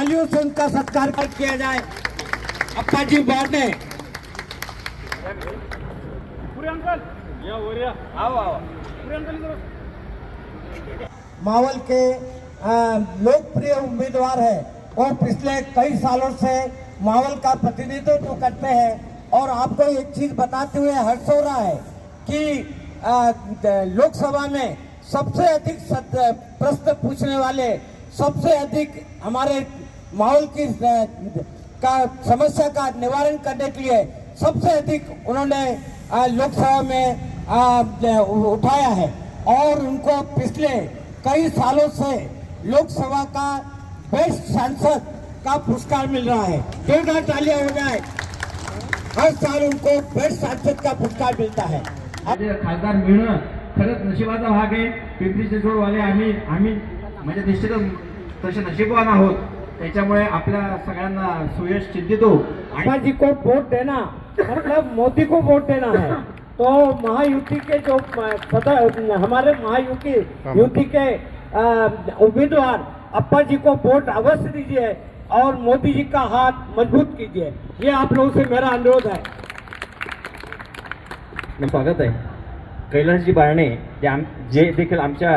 तालियों से उनका सत्कार किया जाए। अप्पा जी बारने मावल के लोकप्रिय उम्मीदवार है और पिछले कई सालों से मावल का प्रतिनिधित्व करते हैं। और आपको एक चीज़ बताते हुए हर्ष हो रहा है कि लोकसभा में सबसे अधिक प्रश्न पूछने वाले सबसे अधिक हमारे माहौल की का समस्या का निवारण करने के लिए सबसे अधिक उन्होंने लोकसभा में आ, उठाया है। और उनको पिछले कई सालों से लोकसभा का बेस्ट सांसद का पुरस्कार मिल रहा है। जोरदार तालियां हो जाए हर साल उनको बेस्ट सांसद का पुरस्कार मिलता है। आज खासदार मिळणं खरंच नशिबाचा भाग आहे. पिंपरी चिंचवडवाले आम्ही आम्ही म्हणजे निश्चितच तसे नशिबवान आहोत. त्याच्यामुळे आपल्या सगळ्यांना सुयश चिंतित. हो जी को वोट देना मतलब मोदी को वोट देना है. तो महायुति के जो पता हमारे महायुति युति के उम्मीदवार अप्पा जी को वोट अवश्य दीजिए और मोदी जी का हाथ मजबूत कीजिए। ये आप लोगों से मेरा अनुरोध है। स्वागत आहे कैलासजी बारणे जे आम जे देखील आमच्या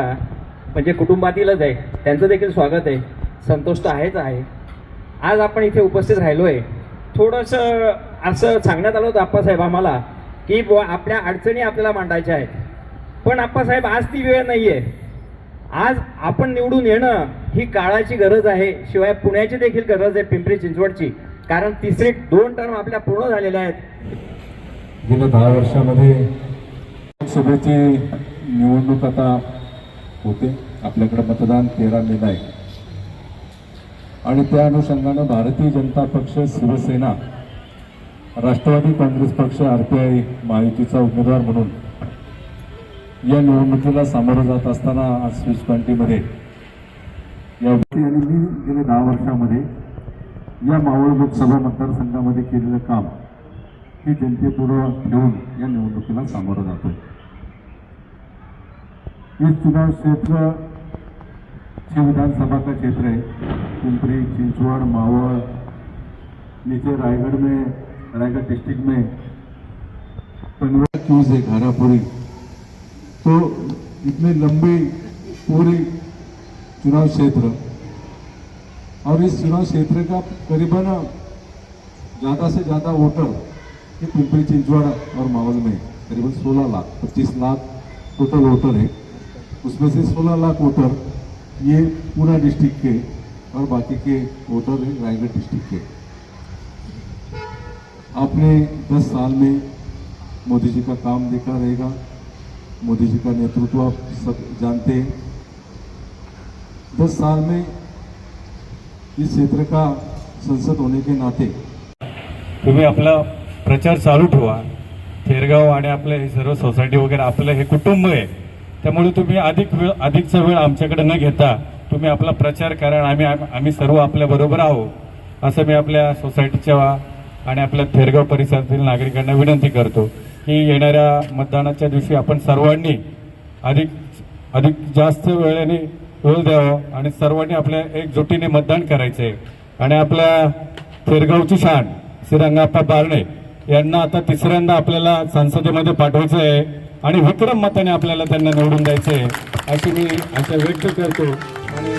म्हणजे कुटुंबातीलच आहे त्यांचं देखील स्वागत आहे. संतोष तर आहेच आहे. आज आपण इथे उपस्थित राहिलो आहे थोडंसं असं सांगण्यात आलं होतं आप्पासाहेब आम्हाला की बुवा आपल्या अडचणी आपल्याला मांडायच्या आहेत. पण आप्पासाहेब आज ती वेळ नाही आहे आज आपण निवडून येणं ही काळाची गरज आहे. शिवाय पुण्याची देखील गरज आहे पिंपरी चिंचवडची. कारण तिसरी दोन टर्म आपल्या पूर्ण झालेल्या आहेत. गेल्या दहा वर्षामध्ये लोकसभेची निवडणूक आता होते. आपल्याकडे मतदान तेरा मेला आहे. आणि त्या अनुषंगानं भारतीय जनता पक्ष शिवसेना राष्ट्रवादी काँग्रेस पक्ष आर पी आय महायुतीचा उमेदवार म्हणून या निवडणुकीला सामोरं जात असताना आज स्विच काउंटीमध्ये या आणि मी गेल्या दहा वर्षामध्ये या मावळ लोकसभा मतदारसंघामध्ये केलेलं काम ही जनतेपुढं ठेवून या निवडणुकीला सामोरं जातोय. हे चुनाव क्षेत्र हे विधानसभा का क्षेत्र है पिंपरी चिंचवड़ मावड़ नीचे रायगढ़ में रायगढ़ डिस्ट्रिक्ट में. पनवेल क्यूज है घारापुरी. तो इतने लंबी पूरी चुनाव क्षेत्र. और इस चुनाव क्षेत्र का करीबन ज़्यादा से ज़्यादा वोटर ये पिंपरी चिंचवाड़ा और मावल में. करीबन 16 लाख 25 लाख टोटल वोटर है. उसमें से 16 लाख वोटर ये पूना डिस्ट्रिक्ट के और बाकी के वोटर है रायगढ़ डिस्ट्रिक्ट के। आपने 10 साल में मोदी जी का काम देखा रहेगा। मोदी जी का नेतृत्व आप सब जानते हैं। दस साल में इस क्षेत्र का संसद होने के नाते तुम्ही आपला प्रचार चालू ठेवा। थेरगाव आणि आपलं हे सर्व सोसायटी वगैरे आपलं हे कुटुंब आहे त्यामुळे तुम्ही अधिक वेळ अधिकचा वेळ आमच्याकडे न घेता तुम्ही आपला प्रचार करा आम्ही आम्ही सर्व आपल्या बरोबर आहोत असं मी आपल्या सोसायटीच्या आणि आपल्या थेरगाव परिसरातील नागरिकांना विनंती करतो की येणाऱ्या मतदानाच्या दिवशी आपण सर्वांनी अधिक अधिक जास्त वेळेने वेळ द्यावा आणि सर्वांनी आपल्या एकजुटीने मतदान करायचं आहे आणि आपल्या थेरगावची शान श्री रंगाप्पा बारणे यांना आता तिसऱ्यांदा आपल्याला संसदेमध्ये पाठवायचं आहे आणि विक्रम मताने आपल्याला त्यांना निवडून द्यायचं आहे अशी मी आशा व्यक्त करतो. आणि